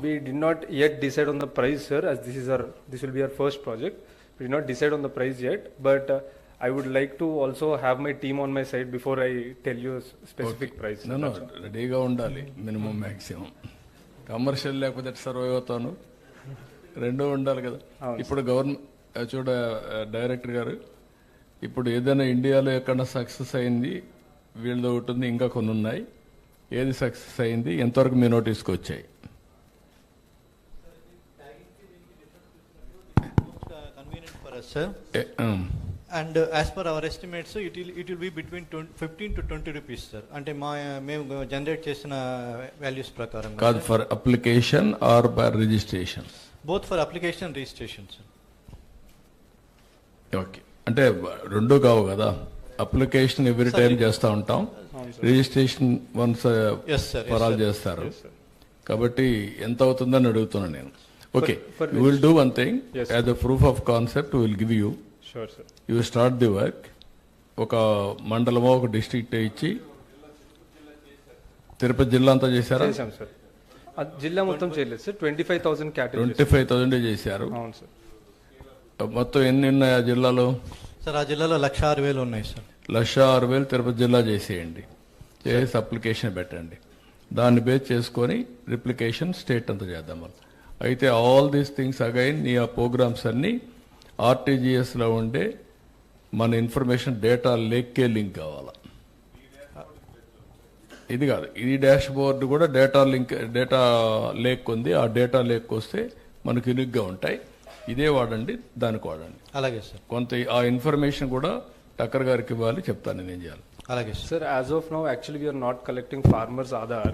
We did not yet decide on the price, sir, as this is our, this will be our first project. We did not decide on the price yet, but uh, I would like to also have my team on my side before I tell you a specific price. sir. నేను రెడీగా ఉండాలి minimum maximum commercial లేకపోతే survive అవుతాను రెండూ ఉండాలి కదా ఇప్పుడు government చూడ డైరెక్టర్ గారు ఇప్పుడు ఏదైనా ఇండియాలో ఎక్కడ సక్సెస్ అయింది వీళ్ళది ఒకటి ఉంది ఇంకా కొన్ని ఉన్నాయి ఏది సక్సెస్ అయింది ఎంతవరకు మీ నోటీస్కి వచ్చాయి uh, convenient for us, sir. A, um. And uh, as per our estimates, sir, it will, it will be between 20, 15 to 20 rupees, sir. అంటే మా మేము జనరేట్ చేసిన వాల్యూస్ ప్రకారం కాదు for application or for registration both for application registration sir okay అంటే రెండు కావు కదా అప్లికేషన్ ఎవ్రీ టైం చేస్తూ ఉంటాం registration once Yes, sir. For Yes, all sir. చేస్తారు కాబట్టి ఎంత అవుతుందని అడుగుతున్నాను నేను okay for you will do one thing Yes, as a proof of concept will give you Sure, sir. You start the work ఒక మండలమో ఒక డిస్ట్రిక్ట్ ఇచ్చి తిరుపతి జిల్లా అంతా చేశారా? చేశాం సార్ ఆ జిల్లా మొత్తం చేయలేదు sir twenty five thousand twenty category five thousand చేశారు? అవును సార్ మొత్తం ఎన్ని ఉన్నాయి ఆ జిల్లాలో? సార్ ఆ జిల్లాలో లక్ష ఆరు వేలు ఉన్నాయి సార్ లక్ష ఆరు వేలు తిరుపతి జిల్లా చేసేయండి. చేసి అప్లికేషన్ పెట్టండి. దాన్ని బేస్ చేసుకొని రిప్లికేషన్ స్టేట్ అంతా చేద్దాం మనం. అయితే ఆల్ దీస్ థింగ్స్ అగైన్ నీ ఆ ప్రోగ్రామ్స్ అన్నీ ఆర్టీజీఎస్లో ఉండే మన ఇన్ఫర్మేషన్ డేటా లేక్కే లింక్ కావాలా. ఇది కాదు ఇది డాష్ బోర్డు కూడా డేటా లింక్ డేటా లేక్ ఉంది. ఆ డేటా లేక్ వస్తే మనకు ఇనుగ్గా ఉంటాయి. ఇదే వాడండి దానికి వాడండి. అలాగే సార్. కొంత ఆ ఇన్ఫర్మేషన్ కూడా టక్కర్ గారికి ఇవ్వాలి చెప్తాను నేను ఏం చేయాలి. అలాగే sir Sir, as of now, actually, we are not collecting farmers' Aadhaar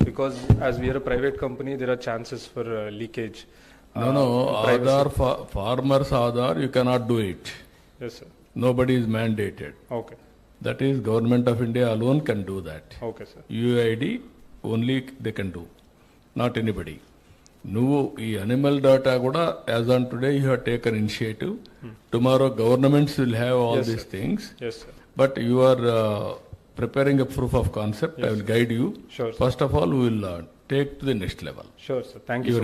because as we are a private company, there are chances for uh, leakage. No no Aadhaar farmers Aadhaar you cannot do it Yes, sir. Nobody is mandated Okay. That is government of India alone can do that Okay, sir. UID only they can do not anybody నువ్వు ఈ animal data కూడా as on today you have taken initiative Tomorrow governments will have all yes, these sir. things. Yes, sir. But you are uh, preparing a proof of concept. Yes, I will guide you. Sure. Sir. First of all, we will uh, take to the next level. Sure, sir. Thank you.